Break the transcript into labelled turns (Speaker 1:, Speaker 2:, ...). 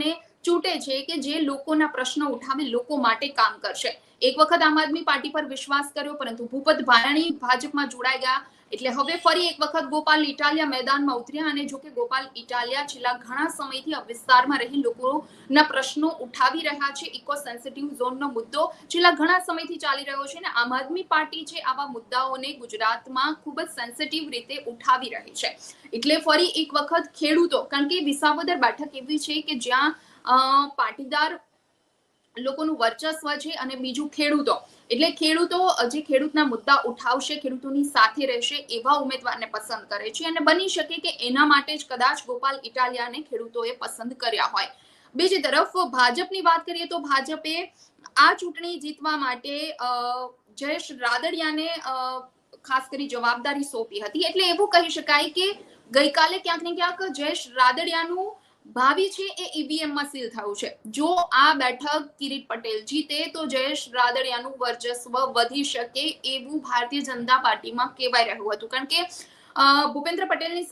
Speaker 1: জীবনে ચૂંટે છે કે જે લોકોના પ્રશ્નો ઉઠાવે લોકો માટે કામ કરશે. એક વખત આમ આદમી પાર્ટી પર વિશ્વાસ કર્યો, પરંતુ ભૂપત ભારાણી ભાજપમાં જોડાઈ ગયા. એટલે હવે ફરી એક વખત ગોપાલ ઇટાલિયા મેદાનમાં ઉતર્યા અને જો કે ગોપાલ ઇટાલિયા છેલ્લા ઘણા સમયથી આ વિસ્તારમાં રહી લોકોના પ્રશ્નો ઉઠાવી રહ્યા છે. ઇકો સેન્સિટિવ ઝોનનો મુદ્દો છેલ્લા ઘણા સમયથી ચાલી રહ્યો છે અને આમ આદમી પાર્ટી છે આવા મુદ્દાઓને ગુજરાતમાં ખૂબ જ સેન્સિટિવ રીતે ઉઠાવી રહી છે. એટલે ફરી એક વખત ખેડૂતો, કારણ કે વિસાવદર બેઠક એવી છે કે જ્યાં પાટીદાર લોકોનું વર્ચસ્વ છે અને બીજું ખેડૂતો. એટલે ખેડૂતો જે ખેડૂતના મુદ્દા ઉઠાવશે, ખેડૂતોની સાથે રહેશે એવા ઉમેદવારને પસંદ કરે છે અને બની શકે કે એના માટે જ કદાચ ગોપાલ ઇટાલિયાને ખેડૂતોએ પસંદ કર્યા હોય. બીજી તરફ, ભાજપની વાત કરીએ તો ભાજપે આ ચૂંટણી જીતવા માટે જયેશ રાદડિયાને ખાસ કરી જવાબદારી સોંપી હતી. એટલે એવું કહી શકાય કે ગઈકાલે ક્યાંક ને ક્યાંક જયેશ રાદડિયાનું ભાવિ છે એ ઈવીએમમાં સીલ થયું છે. જો આ બેઠક કિરીટ પટેલ જીતે, તો જયેશ રાદડિયાનું વર્ચસ્વ વધી શકે એવું ભારતીય જનતા પાર્ટીમાં કહેવાય રહ્યું હતું. કારણ કે ભૂપેન્દ્ર પટેલની